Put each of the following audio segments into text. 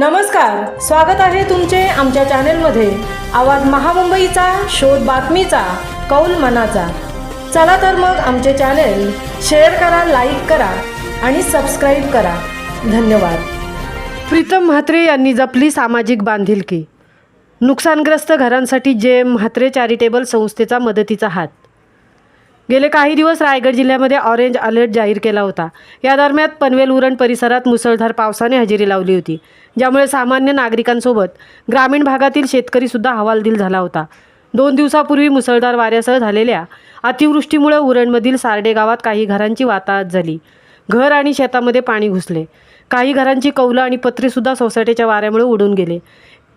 नमस्कार स्वागत आहे तुमचे आमच्या चॅनेलमध्ये. आवाज महामुंबईचा शोध बातमीचा कौल मनाचा. चला तर मग आमचे चॅनेल शेअर करा लाईक करा आणि सबस्क्राईब करा. धन्यवाद. प्रीतम म्हात्रे यांनी जपली सामाजिक बांधिलकी. नुकसानग्रस्त घरांसाठी जे म्हात्रे चॅरिटेबल संस्थेचा मदतीचा हात. गेले काही दिवस रायगड जिल्ह्यामध्ये ऑरेंज अलर्ट जाहीर केला होता. या दरम्यान पनवेल उरण परिसरात मुसळधार पावसाने हजेरी लावली होती. ज्यामुळे सामान्य नागरिकांसोबत ग्रामीण भागातील शेतकरीसुद्धा हवालदिल झाला होता. दोन दिवसापूर्वी मुसळधार वाऱ्यासह झालेल्या अतिवृष्टीमुळे उरणमधील सारडे गावात काही घरांची वाताहत झाली. घर आणि शेतामध्ये पाणी घुसले. काही घरांची कौलं आणि पत्रेसुद्धा सोसायटीच्या वाऱ्यामुळे उडून गेले.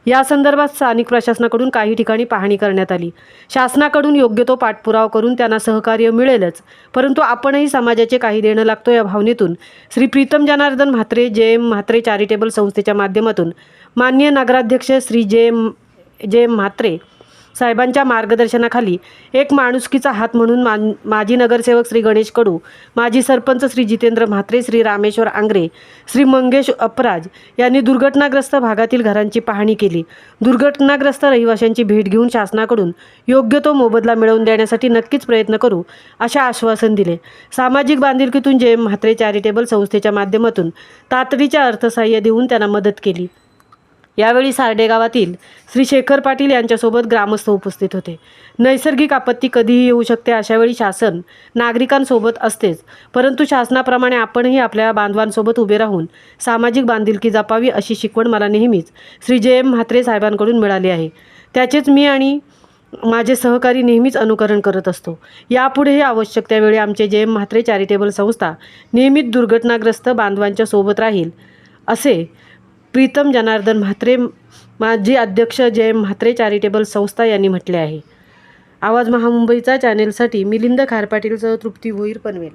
या संदर्भात स्थानिक प्रशासनाकडून काही ठिकाणी पाहणी करण्यात आली. शासनाकडून योग्य तो पाठपुरावा करून त्यांना सहकार्य मिळेलच परंतु आपणही समाजाचे काही देणं लागतो या भावनेतून. श्री प्रीतम जनार्दन म्हात्रे जे एम म्हात्रे चॅरिटेबल संस्थेच्या माध्यमातून माननीय नगराध्यक्ष श्री जे एम जे एम म्हात्रे साहेबांच्या मार्गदर्शनाखाली एक माणुसकीचा हात म्हणून मान माजी नगरसेवक श्री गणेश कडू माजी सरपंच श्री जितेंद्र म्हात्रे श्री रामेश्वर आंग्रे श्री मंगेश अपराज यांनी दुर्घटनाग्रस्त भागातील घरांची पाहणी केली. दुर्घटनाग्रस्त रहिवाशांची भेट घेऊन शासनाकडून योग्य तो मोबदला मिळवून देण्यासाठी नक्कीच प्रयत्न करू असे आश्वासन दिले. सामाजिक बांधिलकीतून जे म्हात्रे चॅरिटेबल संस्थेच्या माध्यमातून तातडीच्या अर्थसहाय्य देऊन त्यांना मदत केली. यावेळी सारडे गावातील श्री शेखर पाटील यांच्यासोबत ग्रामस्थ उपस्थित होते. नैसर्गिक आपत्ती कधीही येऊ शकते अशावेळी शासन नागरिकांसोबत असतेच. परंतु शासनाप्रमाणे आपणही आपल्या बांधवांसोबत उभे राहून सामाजिक बांधिलकी जपावी अशी शिकवण मला नेहमीच श्री जे एम म्हात्रे साहेबांकडून मिळाली आहे. त्याचेच मी आणि माझे सहकारी नेहमीच अनुकरण करत असतो. यापुढेही आवश्यक त्यावेळी आमचे जे एम म्हात्रे चॅरिटेबल संस्था नेहमीच दुर्घटनाग्रस्त बांधवांच्या सोबत राहील असे प्रीतम जनार्दन म्हात्रे माजी अध्यक्ष जय म्हात्रे चॅरिटेबल संस्था यांनी म्हटले आहे. आवाज महामुंबईचा चॅनेलसाठी मिलिंद खारपाटीलसह तृप्ती भोईर पनवेल.